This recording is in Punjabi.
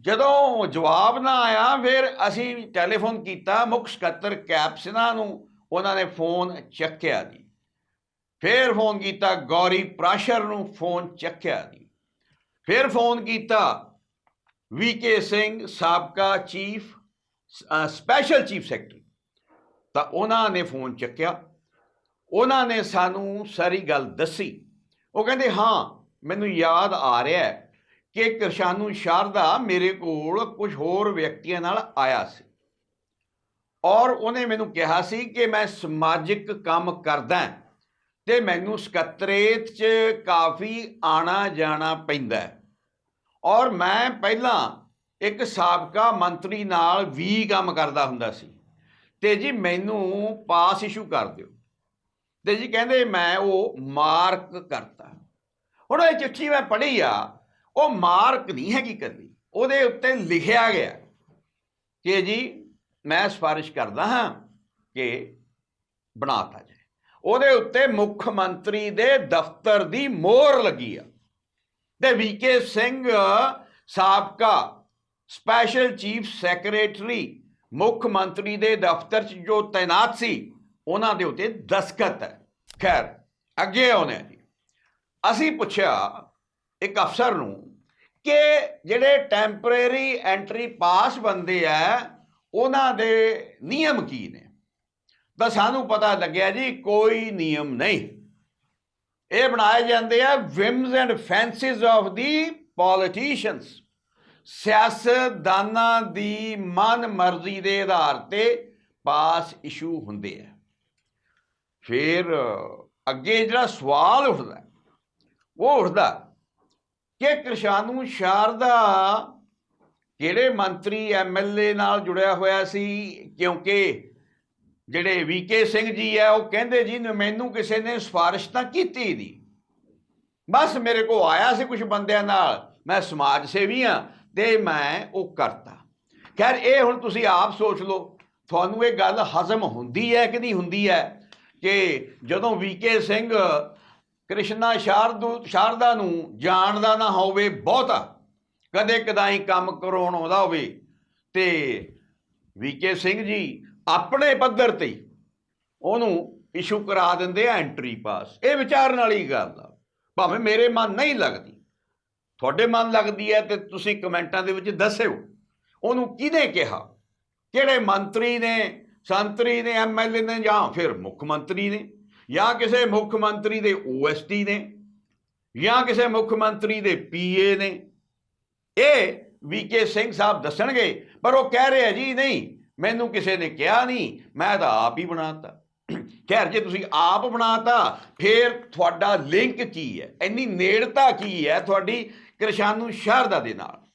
ਜਦੋਂ ਜਵਾਬ ਨਾ ਆਇਆ, ਫਿਰ ਅਸੀਂ ਟੈਲੀਫੋਨ ਕੀਤਾ ਮੁੱਖ ਸਕੱਤਰ ਕੈਪਸਨਾ ਨੂੰ, ਉਹਨਾਂ ਨੇ ਫੋਨ ਚੱਕਿਆ ਜੀ। ਫਿਰ ਫੋਨ ਕੀਤਾ ਗੌਰੀ ਪ੍ਰਾਸ਼ਰ ਨੂੰ, ਫੋਨ ਚੱਕਿਆ ਜੀ। ਫਿਰ ਫੋਨ ਕੀਤਾ ਵੀਕੇ ਸਿੰਘ ਸਾਬਕਾ ਚੀਫ ਸਪੈਸ਼ਲ ਚੀਫ ਸੈਕਟਰੀ। ਤਾਂ ਉਹਨਾਂ ਨੇ ਫੋਨ ਚੱਕਿਆ। ਉਹਨਾਂ ਨੇ ਸਾਨੂੰ ਸਾਰੀ ਗੱਲ ਦੱਸੀ। ਉਹ ਕਹਿੰਦੇ, ਹਾਂ, ਮੈਨੂੰ ਯਾਦ ਆ ਰਿਹਾ ਹੈ ਕਿ ਕਿਰਸ਼ਾਨੂ ਸ਼ਾਰਦਾ ਮੇਰੇ ਕੋਲ ਕੁਝ ਹੋਰ ਵਿਅਕਤੀਆਂ ਨਾਲ ਆਇਆ ਸੀ। ਔਰ ਉਹਨੇ ਮੈਨੂੰ ਕਿਹਾ ਸੀ ਕਿ ਮੈਂ ਸਮਾਜਿਕ ਕੰਮ ਕਰਦਾ ਤੇ ਮੈਨੂੰ ਸਕੱਤਰੇਤ 'ਚ ਕਾਫੀ ਆਣਾ ਜਾਣਾ ਪੈਂਦਾ ਔਰ ਮੈਂ ਪਹਿਲਾਂ ਇੱਕ ਸਾਬਕਾ ਮੰਤਰੀ ਨਾਲ ਵੀ ਕੰਮ ਕਰਦਾ ਹੁੰਦਾ ਸੀ। ਤੇ ਜੀ ਮੈਨੂੰ ਪਾਸ ਇਸ਼ੂ ਕਰ ਦਿਓ। ਤੇ ਜੀ ਕਹਿੰਦੇ ਮੈਂ ਉਹ ਮਾਰਕ ਕਰਤਾ। ਹੁਣ ਇਹ ਚਿੱਠੀ ਮੈਂ ਪੜ੍ਹੀ ਆ ਉਹ ਮਾਰਕ ਨਹੀਂ ਹੈਗੀ ਕੱਲੀ ਉਹਦੇ ਉੱਤੇ ਲਿਖਿਆ ਗਿਆ ਕਿ ਜੀ, ਮੈਂ ਸਿਫਾਰਿਸ਼ ਕਰਦਾ ਹਾਂ ਕਿ ਬਣਾਤਾ ਜਾਏ। ਉਹਦੇ ਉੱਤੇ ਮੁੱਖ ਮੰਤਰੀ ਦੇ ਦਫ਼ਤਰ ਦੀ ਮੋਹਰ ਲੱਗੀ ਆ। ਤੇ ਵੀਕੇ ਸਿੰਘ ਸਾਬਕਾ ਸਪੈਸ਼ਲ ਚੀਫ ਸੈਕਟਰੀ, ਮੁੱਖ ਮੰਤਰੀ ਦੇ ਦਫ਼ਤਰ 'ਚ ਜੋ ਤਾਇਨਾਤ ਸੀ, ਉਹਨਾਂ ਦੇ ਉੱਤੇ ਦਸਖਤ ਹੈ। ਖੈਰ, ਅੱਗੇ ਆਉਨੇ ਜੀ। ਅਸੀਂ ਪੁੱਛਿਆ ਇੱਕ ਅਫਸਰ ਨੂੰ ਕਿ ਜਿਹੜੇ ਟੈਂਪਰੇਰੀ ਐਂਟਰੀ ਪਾਸ ਬੰਦੇ ਆ, ਉਹਨਾਂ ਦੇ ਨਿਯਮ ਕੀ ਨੇ? ਤਾਂ ਸਾਨੂੰ ਪਤਾ ਲੱਗਿਆ ਜੀ, ਕੋਈ ਨਿਯਮ ਨਹੀਂ। ਇਹ ਬਣਾਏ ਜਾਂਦੇ ਆ whims and fancies of the politicians ਸਿਆਸਤਦਾਨਾਂ ਦੀ ਮਨ ਮਰਜ਼ੀ ਦੇ ਆਧਾਰ ਤੇ ਪਾਸ ਇਸ਼ੂ ਹੁੰਦੇ ਆ। ਫਿਰ ਅੱਗੇ ਜਿਹੜਾ ਸਵਾਲ ਉੱਠਦਾ, ਉਹ ਉੱਠਦਾ ਕਿ ਕਿਰਸ਼ਾਨੂ ਸ਼ਾਰਦਾ ਕਿਹੜੇ ਮੰਤਰੀ ਐਮਐਲਏ ਨਾਲ ਜੁੜਿਆ ਹੋਇਆ ਸੀ? ਕਿਉਂਕਿ ਜਿਹੜੇ ਵੀਕੇ ਸਿੰਘ ਜੀ ਆ, ਉਹ ਕਹਿੰਦੇ ਜੀ ਮੈਨੂੰ ਕਿਸੇ ਨੇ ਸਿਫਾਰਿਸ਼ ਤਾਂ ਕੀਤੀ ਨਹੀਂ। ਬਸ ਮੇਰੇ ਕੋ ਆਇਆ ਸੀ ਕੁਝ ਬੰਦਿਆਂ ਨਾਲ। ਮੈਂ ਸਮਾਜ ਸੇਵੀ ਆ ਤੇ ਮੈਂ ਉਹ ਕਰਤਾ। ਖੈਰ, ਇਹ ਹੁਣ ਤੁਸੀਂ ਆਪ ਸੋਚ ਲਓ, ਤੁਹਾਨੂੰ ਇਹ ਗੱਲ ਹਜ਼ਮ ਹੁੰਦੀ ਹੈ ਕਿ ਨਹੀਂ ਹੁੰਦੀ ਹੈ? ਕਿ ਜਦੋਂ ਵੀਕੇ ਸਿੰਘ ਕ੍ਰਿਸ਼ਨਾ ਸ਼ਾਰਦੂ ਸ਼ਾਰਦਾ ਨੂੰ ਜਾਣਦਾ ਨਾ ਹੋਵੇ ਬਹੁਤਾ। ਕਦੇ ਕਦਾਈ ਕੰਮ ਕਰਾਉਣ ਆਉਂਦਾ ਹੋਵੇ। ਤੇ ਵੀਕੇ ਸਿੰਘ ਜੀ ਆਪਣੇ ਪੱਧਰ ਤੇ ਉਹਨੂੰ ਇਸ਼ੂ ਕਰਾ ਦਿੰਦੇ ਆ ਐਂਟਰੀ ਪਾਸ ਇਹ ਵਿਚਾਰਨ ਵਾਲੀ ਗੱਲ ਆ। ਭਾਵੇਂ ਮੇਰੇ ਮਨ ਨਹੀਂ ਲੱਗਦੀ। ਤੁਹਾਡੇ ਮਨ ਲੱਗਦੀ ਹੈ ਤੇ ਤੁਸੀਂ ਕਮੈਂਟਾਂ ਦੇ ਵਿੱਚ ਦੱਸਿਓ। ਉਹਨੂੰ ਕਿਹਨੇ ਕਿਹਾ? ਕਿਹੜੇ ਮੰਤਰੀ ਨੇ, ਸੰਤਰੀ ਨੇ ਐਮਐਲਏ ਨੇ ਜਾਂ ਫਿਰ ਮੁੱਖ ਮੰਤਰੀ ਨੇ? ਜਾਂ ਕਿਸੇ ਮੁੱਖ ਮੰਤਰੀ ਦੇ ਓਐਸਟੀ ਨੇ, ਜਾਂ ਕਿਸੇ ਮੁੱਖ ਮੰਤਰੀ ਦੇ ਪੀਏ ਨੇ, ਇਹ ਵੀਕੇ ਸਿੰਘ ਸਾਹਿਬ ਦੱਸਣਗੇ। ਪਰ ਉਹ ਕਹਿ ਰਹੇ ਆ ਜੀ, ਨਹੀਂ, ਮੈਨੂੰ ਕਿਸੇ ਨੇ ਕਿਹਾ ਨਹੀਂ, ਮੈਂ ਤਾਂ ਆਪ ਹੀ ਬਣਾਤਾ। ਖੈਰ, ਜੇ ਤੁਸੀਂ ਆਪ ਬਣਾਤਾ, ਫਿਰ ਤੁਹਾਡਾ ਲਿੰਕ ਕੀ ਹੈ? ਇੰਨੀ ਨੇੜਤਾ ਕੀ ਹੈ ਤੁਹਾਡੀ ਕਿਰਸ਼ਾਨੂ ਸ਼ਾਰਦਾ ਦੇ ਨਾਲ?